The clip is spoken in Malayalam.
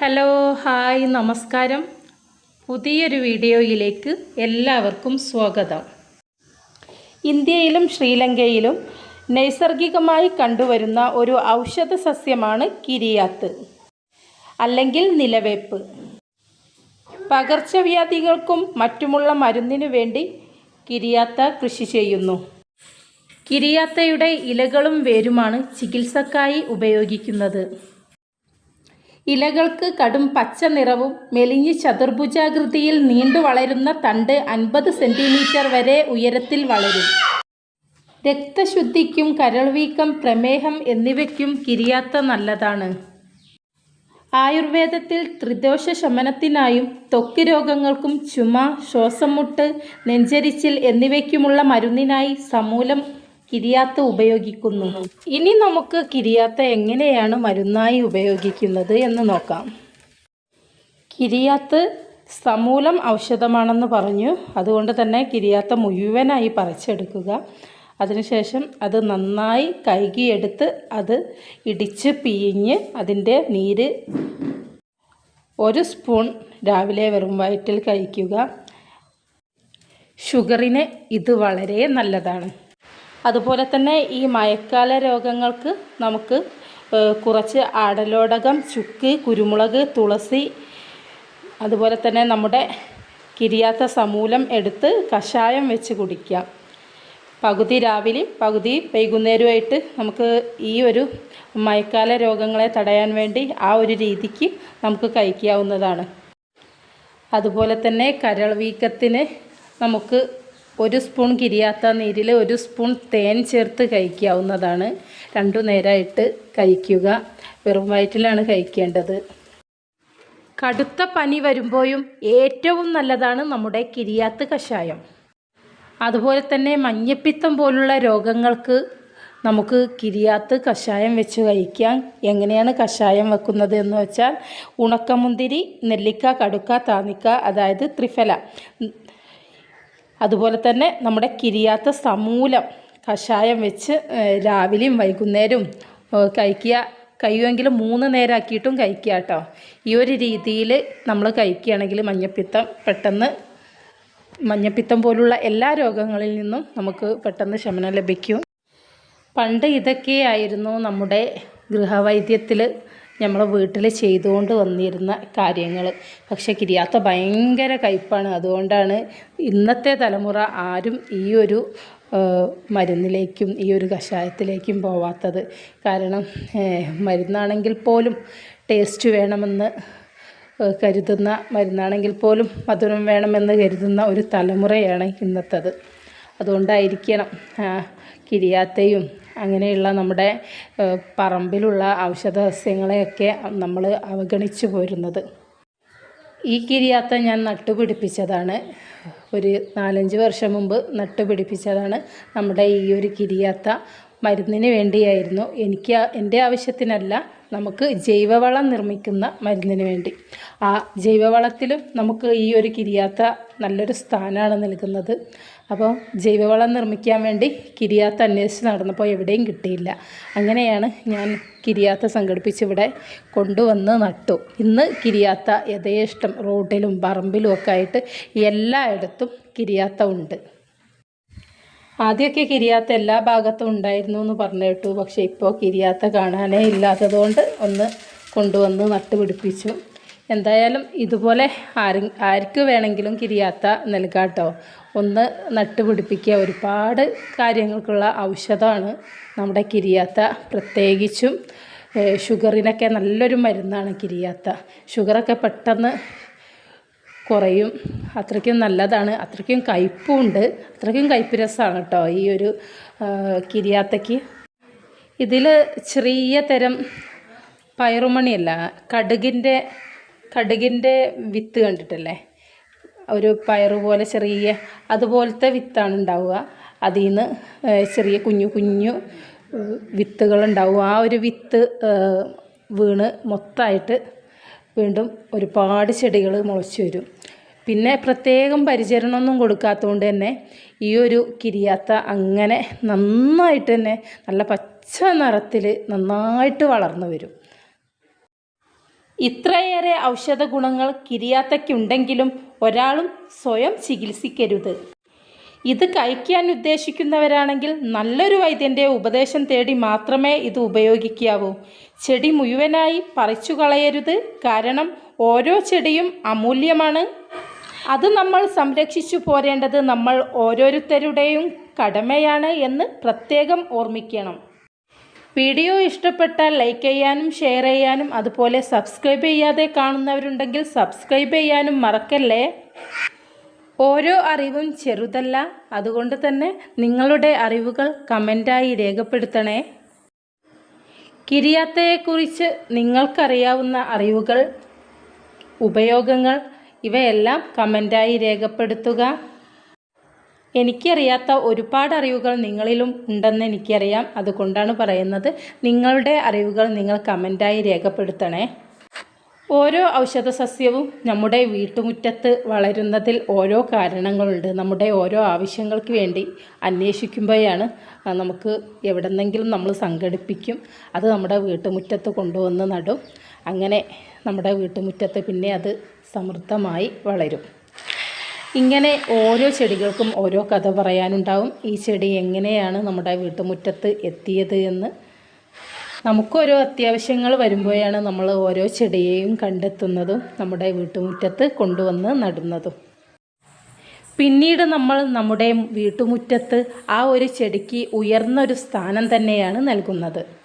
ഹലോ ഹായ് നമസ്കാരം. പുതിയൊരു വീഡിയോയിലേക്ക് എല്ലാവർക്കും സ്വാഗതം. ഇന്ത്യയിലും ശ്രീലങ്കയിലും നൈസർഗികമായി കണ്ടുവരുന്ന ഒരു ഔഷധ സസ്യമാണ് കിരിയാത്ത് അല്ലെങ്കിൽ നിലവേപ്പ്. പകർച്ചവ്യാധികൾക്കും മറ്റുമുള്ള മരുന്നിനു വേണ്ടി കിരിയാത്ത കൃഷി ചെയ്യുന്നു. കിരിയാത്തയുടെ ഇലകളും വേരുമാണ് ചികിത്സക്കായി ഉപയോഗിക്കുന്നത്. ഇലകൾക്ക് കടും പച്ച നിറവും മെലിഞ്ഞ് ചതുർഭുജാകൃതിയിൽ നീണ്ടു വളരുന്ന തണ്ട് അൻപത് സെന്റിമീറ്റർ വരെ ഉയരത്തിൽ വളരും. രക്തശുദ്ധിക്കും കരൾവീക്കം പ്രമേഹം എന്നിവയ്ക്കും കിരിയാത്ത നല്ലതാണ്. ആയുർവേദത്തിൽ ത്രിദോഷ ശമനത്തിനായും ത്വക്ക് രോഗങ്ങൾക്കും ചുമ ശ്വാസം മുട്ട് നെഞ്ചരിച്ചിൽ എന്നിവയ്ക്കുമുള്ള മരുന്നിനായി സമൂലം കിരിയാത്ത ഉപയോഗിക്കുന്നു. ഇനി നമുക്ക് കിരിയാത്ത എങ്ങനെയാണ് മരുന്നായി ഉപയോഗിക്കുന്നത് എന്ന് നോക്കാം. കിരിയാത്ത് സമൂലം ഔഷധമാണെന്ന് പറഞ്ഞു. അതുകൊണ്ട് തന്നെ കിരിയാത്ത മുഴുവനായി പറിച്ചെടുക്കുക. അതിനുശേഷം അത് നന്നായി കഴുകിയെടുത്ത് അത് ഇടിച്ച് പിഴിഞ്ഞ് അതിന്റെ നീര് ഒരു സ്പൂൺ രാവിലെ വെറും വയറ്റിൽ കഴിക്കുക. ഷുഗറിന് ഇത് വളരെ നല്ലതാണ്. അതുപോലെ തന്നെ ഈ മഴക്കാല രോഗങ്ങൾക്ക് നമുക്ക് കുറച്ച് ആടലോടകം ചുക്ക് കുരുമുളക് തുളസി അതുപോലെ തന്നെ നമ്മുടെ കിരിയാത്ത സമൂലം എടുത്ത് കഷായം വെച്ച് കുടിക്കാം. പകുതി രാവിലെ പകുതി വൈകുന്നേരമായിട്ട് നമുക്ക് ഈ ഒരു മഴക്കാല രോഗങ്ങളെ തടയാൻ വേണ്ടി ആ ഒരു രീതിക്ക് നമുക്ക് കഴിക്കാവുന്നതാണ്. അതുപോലെ തന്നെ കരൾ വീക്കത്തിന് നമുക്ക് ഒരു സ്പൂൺ കിരിയാത്ത നീരിൽ ഒരു സ്പൂൺ തേൻ ചേർത്ത് കഴിക്കാവുന്നതാണ്. രണ്ടു നേരമായിട്ട് കഴിക്കുക. വെറും വയറ്റിലാണ് കഴിക്കേണ്ടത്. കടുത്ത പനി വരുമ്പോഴും ഏറ്റവും നല്ലതാണ് നമ്മുടെ കിരിയാത്ത് കഷായം. അതുപോലെ തന്നെ മഞ്ഞപ്പിത്തം പോലുള്ള രോഗങ്ങൾക്ക് നമുക്ക് കിരിയാത്ത് കഷായം വെച്ച് കഴിക്കാം. എങ്ങനെയാണ് കഷായം വെക്കുന്നത് എന്ന് വെച്ചാൽ ഉണക്കമുന്തിരി നെല്ലിക്ക കടുക്ക താന്നിക്ക അതായത് ത്രിഫല അതുപോലെ തന്നെ നമ്മുടെ കിരിയാത്ത സമൂലം കഷായം വെച്ച് രാവിലെയും വൈകുന്നേരവും കഴിക്കുക. കഴിയുമെങ്കിൽ മൂന്ന് നേരമാക്കിയിട്ടും കഴിക്കുക കേട്ടോ. ഈ ഒരു രീതിയിൽ നമ്മൾ കഴിക്കുകയാണെങ്കിൽ മഞ്ഞപ്പിത്തം പെട്ടെന്ന് മഞ്ഞപ്പിത്തം പോലുള്ള എല്ലാ രോഗങ്ങളിൽ നിന്നും നമുക്ക് പെട്ടെന്ന് ശമനം ലഭിക്കും. പണ്ട് ഇതൊക്കെയായിരുന്നു നമ്മുടെ ഗൃഹവൈദ്യത്തിൽ നമ്മൾ വീട്ടിൽ ചെയ്തുകൊണ്ട് വന്നിരുന്ന കാര്യങ്ങൾ. പക്ഷേ കിരിയാത്ത ഭയങ്കര കയ്പ്പാണ് അതുകൊണ്ടാണ് ഇന്നത്തെ തലമുറ ആരും ഈ ഒരു മരുന്നിലേക്കും ഈ ഒരു കഷായത്തിലേക്കും പോവാത്തത്. കാരണം മരുന്നാണെങ്കിൽ പോലും ടേസ്റ്റ് വേണമെന്ന് കരുതുന്ന മരുന്നാണെങ്കിൽ പോലും മധുരം വേണമെന്ന് കരുതുന്ന ഒരു തലമുറയാണ് ഇന്നത്തത്. അതുകൊണ്ടായിരിക്കണം കിരിയാത്തയും അങ്ങനെയുള്ള നമ്മുടെ പറമ്പിലുള്ള ഔഷധ സസ്യങ്ങളെയൊക്കെ നമ്മൾ അവഗണിച്ചു പോരുന്നത്. ഈ കിരിയാത്ത ഞാൻ നട്ടുപിടിപ്പിച്ചതാണ്. ഒരു നാലഞ്ച് വർഷം മുമ്പ് നട്ടുപിടിപ്പിച്ചതാണ് നമ്മുടെ ഈ ഒരു കിരിയാത്ത. മരുന്നിന് വേണ്ടിയായിരുന്നു. എനിക്ക് എന്റെ ആവശ്യത്തിനല്ല നമുക്ക് ജൈവവളം നിർമ്മിക്കുന്ന മരുന്നിന് വേണ്ടി. ആ ജൈവവളത്തിലും നമുക്ക് ഈ ഒരു കിരിയാത്ത നല്ലൊരു സ്ഥാനമാണ് നൽകുന്നത്. അപ്പോൾ ജൈവവളം നിർമ്മിക്കാൻ വേണ്ടി കിരിയാത്ത അന്വേഷിച്ച് നടന്നപ്പോൾ എവിടെയും കിട്ടിയില്ല. അങ്ങനെയാണ് ഞാൻ കിരിയാത്ത സംഘടിപ്പിച്ച് ഇവിടെ കൊണ്ടുവന്ന് നട്ടു. ഇന്ന് കിരിയാത്ത യഥേഷ്ടം റോഡിലും പറമ്പിലും ഒക്കെ ആയിട്ട് എല്ലായിടത്തും കിരിയാത്ത ഉണ്ട്. ആദ്യമൊക്കെ കിരിയാത്ത എല്ലാ ഭാഗത്തും ഉണ്ടായിരുന്നു എന്ന് പറഞ്ഞു കേട്ടു. പക്ഷേ ഇപ്പോൾ കിരിയാത്ത കാണാനേ ഇല്ലാത്തതുകൊണ്ട് ഒന്ന് കൊണ്ടുവന്ന് നട്ടുപിടിപ്പിച്ചു. എന്തായാലും ഇതുപോലെ ആര് ആർക്ക് വേണമെങ്കിലും കിരിയാത്ത നൽകാട്ടോ. ഒന്ന് നട്ടുപിടിപ്പിക്കുക ഒരുപാട് കാര്യങ്ങൾക്കുള്ള ഔഷധമാണ് നമ്മുടെ കിരിയാത്ത. പ്രത്യേകിച്ചും ഷുഗറിനൊക്കെ നല്ലൊരു മരുന്നാണ് കിരിയാത്ത. ഷുഗറൊക്കെ പെട്ടെന്ന് കുറയും. അത്രയ്ക്കും നല്ലതാണ്. അത്രയ്ക്കും കയ്പ്പും ഉണ്ട് അത്രയ്ക്കും കയ്പ്പ് രസമാണ് കേട്ടോ ഈ ഒരു കിരിയാത്തയ്ക്ക്. ഇതിൽ ചെറിയ തരം പയറുമണിയല്ല കടുകിന്റെ കടുകിന്റെ വിത്ത് കണ്ടിട്ടല്ലേ? ഒരു പയറ് പോലെ ചെറിയ അതുപോലത്തെ വിത്താണ് ഉണ്ടാവുക. അതിൽ നിന്ന് ചെറിയ കുഞ്ഞു കുഞ്ഞു വിത്തുകളുണ്ടാവും. ആ ഒരു വിത്ത് വീണ് മൊത്തമായിട്ട് വീണ്ടും ഒരുപാട് ചെടികൾ മുളച്ചു വരും. പിന്നെ പ്രത്യേകം പരിചരണമൊന്നും കൊടുക്കാത്തതുകൊണ്ട് തന്നെ ഈ ഒരു കിരിയാത്ത അങ്ങനെ നന്നായിട്ട് തന്നെ നല്ല പച്ച നിറത്തിൽ നന്നായിട്ട് വളർന്നു വരും. ഇത്രയേറെ ഔഷധ ഗുണങ്ങൾ കിരിയാത്തയ്ക്കുണ്ടെങ്കിലും ഒരാളും സ്വയം ചികിത്സിക്കരുത്. ഇത് കഴിക്കാൻ ഉദ്ദേശിക്കുന്നവരാണെങ്കിൽ നല്ലൊരു വൈദ്യന്റെ ഉപദേശം തേടി മാത്രമേ ഇത് ഉപയോഗിക്കാവൂ. ചെടി മുഴുവനായി പറിച്ചു കളയരുത് കാരണം ഓരോ ചെടിയും അമൂല്യമാണ്. അത് നമ്മൾ സംരക്ഷിച്ചു പോരേണ്ടത് നമ്മൾ ഓരോരുത്തരുടെയും കടമയാണ് എന്ന് പ്രത്യേകം ഓർമ്മിക്കണം. വീഡിയോ ഇഷ്ടപ്പെട്ടാൽ ലൈക്ക് ചെയ്യാനും ഷെയർ ചെയ്യാനും അതുപോലെ സബ്സ്ക്രൈബ് ചെയ്യാതെ കാണുന്നവരുണ്ടെങ്കിൽ സബ്സ്ക്രൈബ് ചെയ്യാനും മറക്കല്ലേ? ഓരോ അറിവും ചെറുതല്ല. അതുകൊണ്ട് തന്നെ നിങ്ങളുടെ അറിവുകൾ കമന്റായി രേഖപ്പെടുത്തണേ. കിരിയാത്തയെക്കുറിച്ച് നിങ്ങൾക്കറിയാവുന്ന അറിവുകൾ ഉപയോഗങ്ങൾ ഇവയെല്ലാം കമന്റായി രേഖപ്പെടുത്തുക. എനിക്കറിയാത്ത ഒരുപാട് അറിവുകൾ നിങ്ങളിലും ഉണ്ടെന്ന് എനിക്കറിയാം. അതുകൊണ്ടാണ് പറയുന്നത്. നിങ്ങളുടെ അറിവുകൾ നിങ്ങൾ കമന്റായി രേഖപ്പെടുത്തണേ. ഓരോ ഔഷധ സസ്യവും നമ്മുടെ വീട്ടുമുറ്റത്ത് വളരുന്നതിൽ ഓരോ കാരണങ്ങളുണ്ട്. നമ്മുടെ ഓരോ ആവശ്യങ്ങൾക്ക് വേണ്ടി അന്വേഷിക്കുമ്പോഴാണ് നമുക്ക് എവിടെന്നെങ്കിലും നമ്മൾ സംഘടിപ്പിക്കും. അത് നമ്മുടെ വീട്ടുമുറ്റത്ത് കൊണ്ടുവന്ന് നടും. അങ്ങനെ നമ്മുടെ വീട്ടുമുറ്റത്ത് പിന്നെ അത് സമൃദ്ധമായി വളരും. ഇങ്ങനെ ഓരോ ചെടികൾക്കും ഓരോ കഥ പറയാനുണ്ടാവും. ഈ ചെടി എങ്ങനെയാണ് നമ്മുടെ വീട്ടുമുറ്റത്ത് എത്തിയത് എന്ന്. നമുക്കോരോ അത്യാവശ്യങ്ങൾ വരുമ്പോഴാണ് നമ്മൾ ഓരോ ചെടിയെയും കണ്ടെത്തുന്നതും നമ്മുടെ വീട്ടുമുറ്റത്ത് കൊണ്ടുവന്ന് നടുന്നതും. പിന്നീട് നമ്മൾ നമ്മുടെ വീട്ടുമുറ്റത്ത് ആ ഒരു ചെടിക്ക് ഉയർന്നൊരു സ്ഥാനം തന്നെയാണ് നൽകുന്നത്.